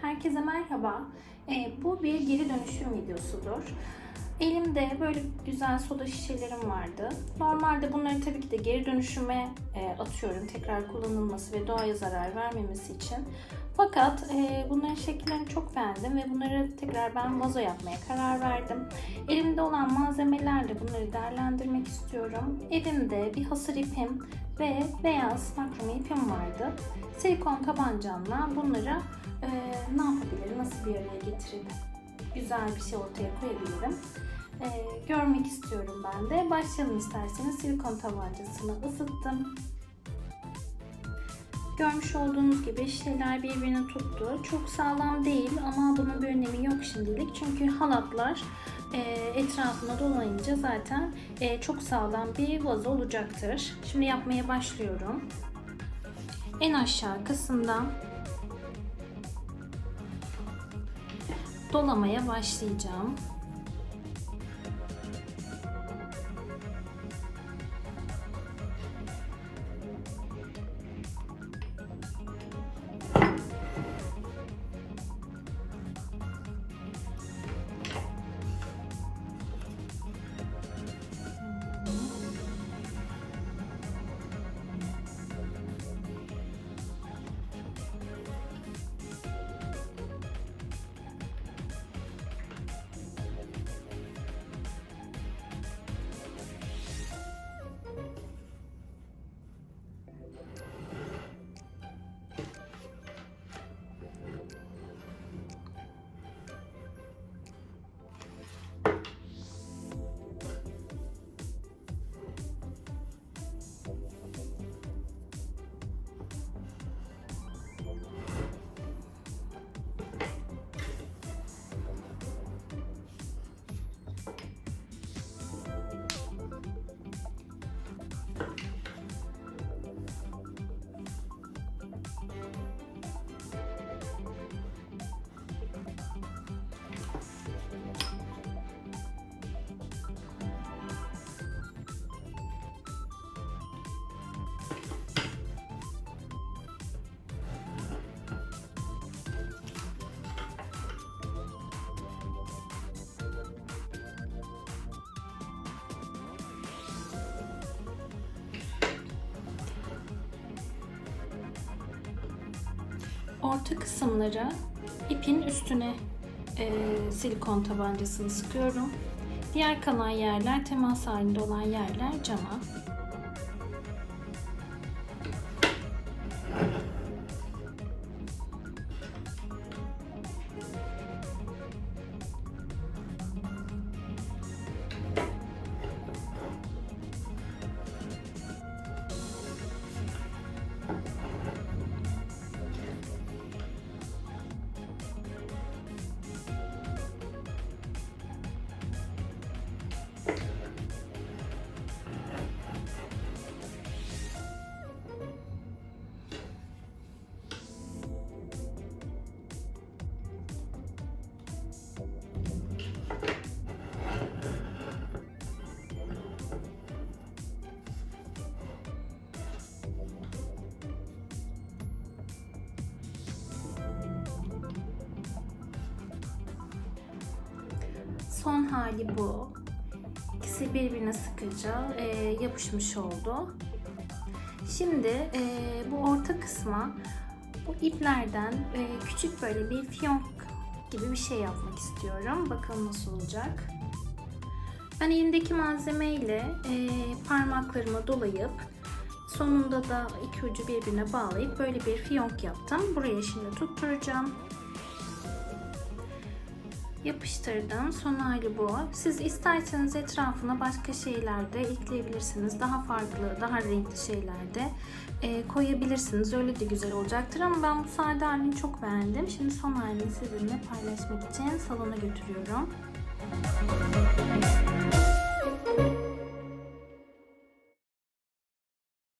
Herkese merhaba. Ee, bu bir geri dönüşüm videosudur. Elimde böyle güzel soda şişelerim vardı. Normalde bunları tabii ki de geri dönüşüme e, atıyorum tekrar kullanılması ve doğaya zarar vermemesi için. Fakat e, bunların şekillerini çok beğendim ve bunları tekrar ben vazo yapmaya karar verdim. Elimde olan malzemelerle bunları değerlendirmek istiyorum. Elimde bir hasır ipim ve beyaz makrome ipim vardı. Silikon tabancamla bunları e, ne yapabilirim, nasıl bir araya getirip güzel bir şey ortaya koyabilirim. E, görmek istiyorum ben de. Başlayalım isterseniz. Silikon tabancasını ısıttım. Görmüş olduğunuz gibi şişeler birbirini tuttu. Çok sağlam değil ama bunun bir önemi yok şimdilik. Çünkü halatlar e, etrafına dolayınca zaten e, çok sağlam bir vazo olacaktır. Şimdi yapmaya başlıyorum. En aşağı kısımdan dolamaya başlayacağım. Orta kısımları ipin üstüne e, silikon tabancasını sıkıyorum. Diğer kalan yerler temas halinde olan yerler cama. Son hali bu. İkisi birbirine sıkıca e, yapışmış oldu. Şimdi e, bu orta kısma bu iplerden e, küçük böyle bir fiyonk gibi bir şey yapmak istiyorum. Bakalım nasıl olacak. Ben elimdeki malzemeyle e, parmaklarıma dolayıp sonunda da iki ucu birbirine bağlayıp böyle bir fiyonk yaptım. Buraya şimdi tutturacağım yapıştırdım. Son hali bu. Siz isterseniz etrafına başka şeyler de ekleyebilirsiniz. Daha farklı, daha renkli şeyler de e, koyabilirsiniz. Öyle de güzel olacaktır ama ben bu sade halini çok beğendim. Şimdi son halini sizinle paylaşmak için salona götürüyorum.